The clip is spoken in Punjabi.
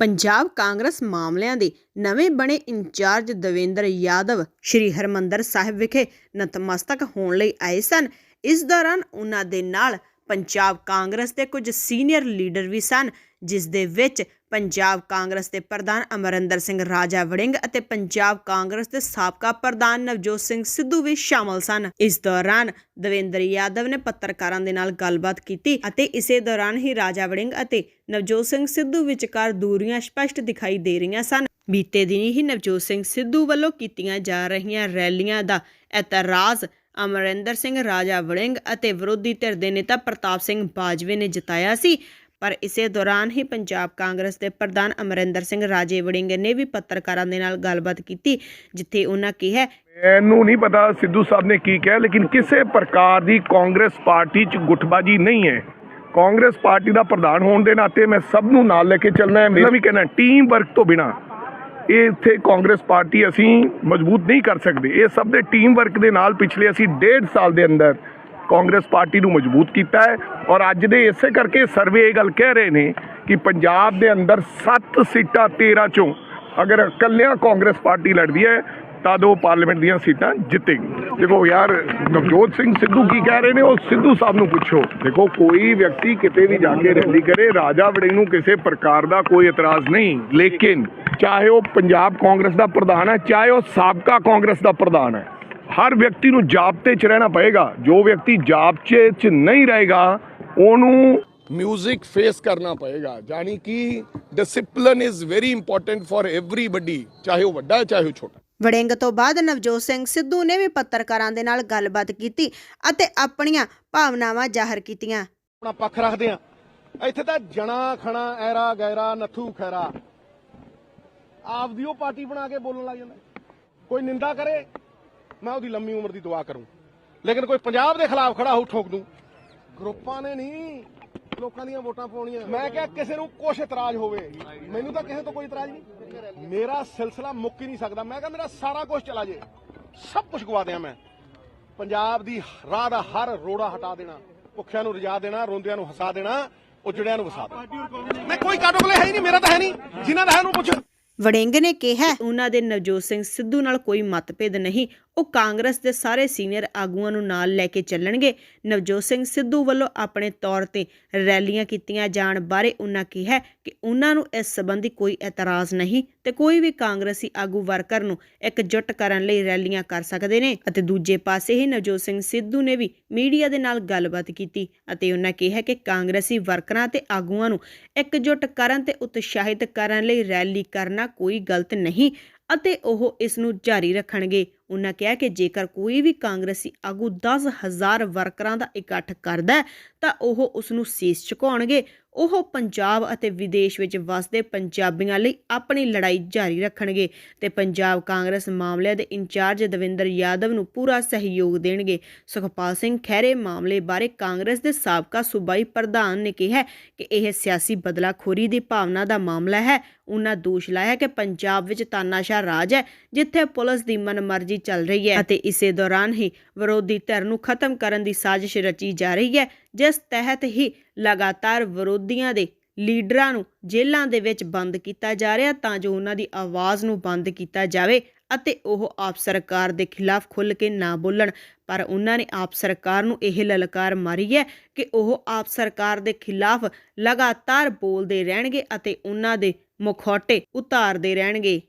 ਪੰਜਾਬ ਕਾਂਗਰਸ ਮਾਮਲਿਆਂ ਦੇ ਨਵੇਂ ਬਣੇ ਇੰਚਾਰਜ ਦਵਿੰਦਰ ਯਾਦਵ ਸ਼੍ਰੀ ਹਰਮੰਦਰ ਸਾਹਿਬ ਵਿਖੇ ਨਤਮਸਤਕ ਹੋਣ ਲਈ ਆਏ ਸਨ। ਇਸ ਦੌਰਾਨ ਉਹਨਾਂ ਦੇ ਨਾਲ ਪੰਜਾਬ ਕਾਂਗਰਸ ਦੇ ਕੁਝ ਸੀਨੀਅਰ ਲੀਡਰ ਵੀ ਸਨ, ਜਿਸ ਦੇ ਵਿੱਚ ਪੰਜਾਬ ਕਾਂਗਰਸ ਦੇ ਪ੍ਰਧਾਨ ਅਮਰਿੰਦਰ ਸਿੰਘ ਰਾਜਾ ਵੜਿੰਗ ਅਤੇ ਪੰਜਾਬ ਕਾਂਗਰਸ ਦੇ ਸਾਬਕਾ ਪ੍ਰਧਾਨ ਨਵਜੋਤ ਸਿੰਘ ਸਿੱਧੂ ਵੀ ਸ਼ਾਮਲ ਸਨ। ਇਸ ਦੌਰਾਨ ਦਵਿੰਦਰ ਯਾਦਵ ਨੇ ਪੱਤਰਕਾਰਾਂ ਦੇ ਨਾਲ ਗੱਲਬਾਤ ਕੀਤੀ ਅਤੇ ਇਸੇ ਦੌਰਾਨ ਹੀ ਰਾਜਾ ਵੜਿੰਗ ਅਤੇ ਨਵਜੋਤ ਸਿੰਘ ਸਿੱਧੂ ਵਿਚਕਾਰ ਦੂਰੀਆਂ ਸਪਸ਼ਟ ਦਿਖਾਈ ਦੇ ਰਹੀਆਂ ਸਨ। ਬੀਤੇ ਦਿਨ ਹੀ ਨਵਜੋਤ ਸਿੰਘ ਸਿੱਧੂ ਵੱਲੋਂ ਕੀਤੀਆਂ ਜਾ ਰਹੀਆਂ ਰੈਲੀਆਂ ਦਾ ਇਤਰਾਜ਼ ਅਮਰਿੰਦਰ ਸਿੰਘ, ਰਾਜਾ ਵੜਿੰਗ ਅਤੇ ਵਿਰੋਧੀ ਧਿਰ ਦੇ ਨੇਤਾ ਪ੍ਰਤਾਪ ਸਿੰਘ ਬਾਜਵੇ ਨੇ ਜਤਾਇਆ ਸੀ। ਪਰ ਇਸੇ ਦੌਰਾਨ ਹੀ ਪੰਜਾਬ ਕਾਂਗਰਸ ਦੇ ਪ੍ਰਧਾਨ ਅਮਰਿੰਦਰ ਸਿੰਘ ਰਾਜੇ ਵੜਿੰਗ ਨੇ ਵੀ ਪੱਤਰਕਾਰਾਂ ਦੇ ਨਾਲ ਗੱਲਬਾਤ ਕੀਤੀ, ਜਿੱਥੇ ਉਹਨਾਂ ਕਿਹਾ, ਮੈਨੂੰ ਨਹੀਂ ਪਤਾ ਸਿੱਧੂ ਸਾਹਿਬ ਨੇ ਕੀ ਕਿਹਾ, ਲੇਕਿਨ ਕਿਸੇ ਪ੍ਰਕਾਰ ਦੀ ਕਾਂਗਰਸ ਪਾਰਟੀ 'ਚ ਗੁੱਟਬਾਜੀ ਨਹੀਂ ਹੈ। ਕਾਂਗਰਸ ਪਾਰਟੀ ਦਾ ਪ੍ਰਧਾਨ ਹੋਣ ਦੇ ਨਾਤੇ ਮੈਂ ਸਭ ਨੂੰ ਨਾਲ ਲੈ ਕੇ ਚੱਲਣਾ ਹੈ। ਮੇਰਾ ਵੀ ਕਹਿਣਾ ਟੀਮ ਵਰਕ ਤੋਂ ਬਿਨਾ ਇਹ ਇੱਥੇ ਕਾਂਗਰਸ ਪਾਰਟੀ ਅਸੀਂ ਮਜ਼ਬੂਤ ਨਹੀਂ ਕਰ ਸਕਦੇ। ਇਹ ਸਭ ਦੇ ਟੀਮ ਵਰਕ ਦੇ ਨਾਲ ਪਿਛਲੇ ਅਸੀਂ ਡੇਢ ਸਾਲ ਦੇ ਅੰਦਰ ਕਾਂਗਰਸ ਪਾਰਟੀ ਨੂੰ ਮਜ਼ਬੂਤ ਕੀਤਾ ਹੈ ਔਰ ਅੱਜ ਦੇ ਇਸੇ ਕਰਕੇ ਸਰਵੇ ਇਹ ਗੱਲ ਕਹਿ ਰਹੇ ਨੇ ਕਿ ਪੰਜਾਬ ਦੇ ਅੰਦਰ 7 ਸੀਟਾਂ 13 ਚੋਂ ਅਗਰ ਇਕੱਲਿਆਂ ਕਾਂਗਰਸ ਪਾਰਟੀ ਲੜਦੀ ਹੈ, ਤਦ ਉਹ ਪਾਰਲੀਮੈਂਟ ਦੀਆਂ ਸੀਟਾਂ ਜਿੱਤੇਗੀ। ਦੇਖੋ ਯਾਰ, ਨਵਜੋਤ ਸਿੰਘ ਸਿੱਧੂ ਕੀ ਕਹਿ ਰਹੇ ਨੇ? ਉਹ ਸਿੱਧੂ ਸਾਹਿਬ ਨੂੰ ਪੁੱਛੋ। ਦੇਖੋ, ਕੋਈ ਵਿਅਕਤੀ ਕਿਤੇ ਵੀ ਜਾ ਕੇ ਰੈਲੀ ਕਰੇ, ਰਾਜਾ ਵੜਿੰਗ ਨੂੰ ਕਿਸੇ ਪ੍ਰਕਾਰ ਦਾ ਕੋਈ ਇਤਰਾਜ਼ ਨਹੀਂ। ਲੇਕਿਨ ਚਾਹੇ ਉਹ ਪੰਜਾਬ ਕਾਂਗਰਸ ਦਾ ਪ੍ਰਧਾਨ ਹੈ, ਚਾਹੇ ਉਹ ਸਾਬਕਾ ਕਾਂਗਰਸ ਦਾ ਪ੍ਰਧਾਨ ਹੈ ਹਰ ਵਿਅਕਤੀ ਨੂੰ ਜਾਬਤੇ 'ਚ ਰਹਿਣਾ ਪਏਗਾ। ਜੋ ਵਿਅਕਤੀ ਜਾਬਤੇ 'ਚ ਨਹੀਂ ਰਹੇਗਾ ਉਹਨੂੰ ਮਿਊਜ਼ਿਕ ਫੇਸ ਕਰਨਾ ਪਏਗਾ। ਯਾਨੀ ਕਿ discipline is very important for everybody ਚਾਹੇ ਉਹ ਵੱਡਾ ਚਾਹੇ ਉਹ ਛੋਟਾ ਵੜਿੰਗ ਤੋਂ ਬਾਅਦ ਨਵਜੋਤ ਸਿੰਘ ਸਿੱਧੂ ਨੇ ਵੀ ਪੱਤਰਕਾਰਾਂ ਦੇ ਨਾਲ ਗੱਲਬਾਤ ਕੀਤੀ ਅਤੇ ਆਪਣੀਆਂ ਭਾਵਨਾਵਾਂ ਜ਼ਾਹਰ ਕੀਤੀਆਂ। ਆਪਣਾ ਪੱਖ ਰੱਖਦੇ ਆ ਇੱਥੇ ਤਾਂ ਜਣਾ ਖਣਾ ਐਰਾ ਗੈਰਾ ਨੱਥੂ ਖੈਰਾ। ਆਪਦੀ ਪਾਰਟੀ ਬਣਾ ਕੇ ਬੋਲਣ ਲੱਗ ਜਾਂਦਾ। ਕੋਈ ਨਿੰਦਾ ਕਰੇ ਮੈਂ ਉਹਦੀ ਲੰਮੀ ਉਮਰ ਦੀ ਦੁਆ ਕਰੂੰ। ਲੇਕਿਨ ਕੋਈ ਪੰਜਾਬ ਦੇ ਖਿਲਾਫ ਖੜਾ ਹੋ ਠੋਕ ਦੂੰ। ਗਰੁੱਪਾਂ ਨੇ ਨਹੀਂ ਲੋਕਾਂ ਦੀਆਂ ਵੋਟਾਂ ਪਾਉਣੀਆਂ। ਮੈਂ ਕਿਹਾ ਕਿਸੇ ਨੂੰ ਕੁਛ ਇਤਰਾਜ਼ ਹੋਵੇ। ਮੈਨੂੰ ਤਾਂ ਕਿਸੇ ਤੋਂ ਕੋਈ ਇਤਰਾਜ਼ ਨਹੀਂ। ਮੇਰਾ ਸਿਲਸਿਲਾ ਮੁੱਕ ਹੀ ਨਹੀਂ ਸਕਦਾ। ਮੈਂ ਕਿਹਾ ਮੇਰਾ ਸਾਰਾ ਕੁਝ ਚਲਾ ਜੇ। ਸਭ ਕੁਝ ਗਵਾ ਦਿਆਂ ਮੈਂ। ਪੰਜਾਬ ਦੀ ਰਾਹ ਦਾ ਹਰ ਰੋੜਾ ਹਟਾ ਦੇਣਾ। ਭੁੱਖਿਆਂ ਨੂੰ ਰਜਾ ਦੇਣਾ ਰੋਂਦਿਆਂ ਨੂੰ ਹਸਾ ਦੇਣਾ ਉਜੜਿਆਂ ਨੂੰ ਵਸਾ ਦੇਣਾ। ਮੈਂ ਕੋਈ ਕਾਟੋਕਲੇ ਹੈ ਹੀ ਨਹੀਂ ਮੇਰਾ ਤਾਂ ਹੈ ਨਹੀਂ। ਜਿਨ੍ਹਾਂ ਦਾ ਹੈ ਉਹਨੂੰ ਪੁੱਛ। ਵੜਿੰਗ ਨੇ ਕਿਹਾ ਉਹਨਾਂ ਦੇ ਨਵਜੋਤ ਸਿੰਘ ਸਿੱਧੂ ਨਾਲ ਕੋਈ ਮਤਭੇਦ ਨਹੀਂ। ਉਹ ਕਾਂਗਰਸ ਦੇ ਸਾਰੇ ਸੀਨੀਅਰ ਆਗੂਆਂ ਨੂੰ ਨਾਲ ਲੈ ਕੇ ਚੱਲਣਗੇ। ਨਵਜੋਤ ਸਿੰਘ ਸਿੱਧੂ ਵੱਲੋਂ ਆਪਣੇ ਤੌਰ ਤੇ ਰੈਲੀਆਂ ਕੀਤੀਆਂ ਜਾਣ ਬਾਰੇ ਉਹਨਾਂ ਕਿਹਾ ਕਿ ਉਹਨਾਂ ਨੂੰ ਇਸ ਸੰਬੰਧੀ ਕੋਈ ਇਤਰਾਜ਼ ਨਹੀਂ ਤੇ ਕੋਈ ਵੀ ਕਾਂਗਰਸੀ ਆਗੂ ਵਰਕਰ ਨੂੰ ਇਕਜੁੱਟ ਕਰਨ ਲਈ ਰੈਲੀਆਂ ਕਰ ਸਕਦੇ ਨੇ। ਅਤੇ ਦੂਜੇ ਪਾਸੇ ਹੀ ਨਵਜੋਤ ਸਿੰਘ ਸਿੱਧੂ ਨੇ ਵੀ ਮੀਡੀਆ ਦੇ ਨਾਲ ਗੱਲਬਾਤ ਕੀਤੀ ਅਤੇ ਉਹਨਾਂ ਕਿਹਾ ਕਿ ਕਾਂਗਰਸੀ ਵਰਕਰਾਂ ਤੇ ਆਗੂਆਂ ਨੂੰ ਇਕਜੁੱਟ ਕਰਨ ਤੇ ਉਤਸ਼ਾਹਿਤ ਕਰਨ ਲਈ ਰੈਲੀ ਕਰਨਾ ਕੋਈ ਗਲਤ ਨਹੀਂ। ਅਤੇ ਉਹ ਇਸ ਨੂੰ ਜਾਰੀ ਰੱਖਣਗੇ। ਉਹਨਾਂ ਕਿਹਾ ਕਿ ਜੇਕਰ ਕੋਈ ਵੀ ਕਾਂਗਰਸੀ ਆਗੂ 10000 ਵਰਕਰਾਂ ਦਾ ਇਕੱਠ ਕਰਦਾ ਤਾਂ ਉਹ ਉਸ ਨੂੰ ਸੀਸ ਝੁਕਾਉਣਗੇ। ਉਹ ਪੰਜਾਬ ਅਤੇ ਵਿਦੇਸ਼ ਵਿੱਚ ਵਸਦੇ ਪੰਜਾਬੀਆਂ ਲਈ ਆਪਣੀ ਲੜਾਈ ਜਾਰੀ ਰੱਖਣਗੇ ਤੇ ਪੰਜਾਬ ਕਾਂਗਰਸ ਮਾਮਲਿਆਂ ਦੇ ਇੰਚਾਰਜ ਦਵਿੰਦਰ ਯਾਦਵ ਨੂੰ ਪੂਰਾ ਸਹਿਯੋਗ ਦੇਣਗੇ। ਸੁਖਪਾਲ ਸਿੰਘ ਖਹਿਰੇ ਮਾਮਲੇ ਬਾਰੇ ਕਾਂਗਰਸ ਦੇ ਸਾਬਕਾ ਸੂਬਾਈ ਪ੍ਰਧਾਨ ਨੇ ਕਿਹਾ ਕਿ ਇਹ ਸਿਆਸੀ ਬਦਲਾਖੋਰੀ ਦੀ ਭਾਵਨਾ ਦਾ ਮਾਮਲਾ ਹੈ। ਉਹਨਾਂ ਦੋਸ਼ ਲਾਇਆ ਕਿ ਪੰਜਾਬ ਵਿੱਚ ਤਾਨਾਸ਼ਾਹ ਰਾਜ ਹੈ, ਜਿੱਥੇ ਪੁਲਿਸ ਦੀ ਮਨਮਰਜ਼ੀ ਚੱਲ ਰਹੀ ਹੈ ਅਤੇ ਇਸੇ ਦੌਰਾਨ ਹੀ ਵਿਰੋਧੀ ਧਿਰ ਨੂੰ ਖਤਮ ਕਰਨ ਦੀ ਸਾਜ਼ਿਸ਼ ਰਚੀ ਜਾ ਰਹੀ ਹੈ। ਜਿਸ ਤਹਿਤ ਹੀ ਲਗਾਤਾਰ ਵਿਰੋਧੀਆਂ ਦੇ ਲੀਡਰਾਂ ਨੂੰ ਜੇਲ੍ਹਾਂ ਦੇ ਵਿੱਚ ਬੰਦ ਕੀਤਾ ਜਾ ਰਿਹਾ, ਤਾਂ ਜੋ ਉਹਨਾਂ ਦੀ ਆਵਾਜ਼ ਨੂੰ ਬੰਦ ਕੀਤਾ ਜਾਵੇ ਅਤੇ ਉਹ ਆਪ ਸਰਕਾਰ ਦੇ ਖਿਲਾਫ ਖੁੱਲ੍ਹ ਕੇ ਨਾ ਬੋਲਣ। ਪਰ ਉਹਨਾਂ ਨੇ ਆਪ ਸਰਕਾਰ ਨੂੰ ਇਹ ਲਲਕਾਰ ਮਾਰੀ ਹੈ ਕਿ ਉਹ ਆਪ ਸਰਕਾਰ ਦੇ ਖਿਲਾਫ ਲਗਾਤਾਰ ਬੋਲਦੇ ਰਹਿਣਗੇ ਅਤੇ ਉਹਨਾਂ ਦੇ ਮੁਖੌਟੇ ਉਤਾਰਦੇ ਰਹਿਣਗੇ।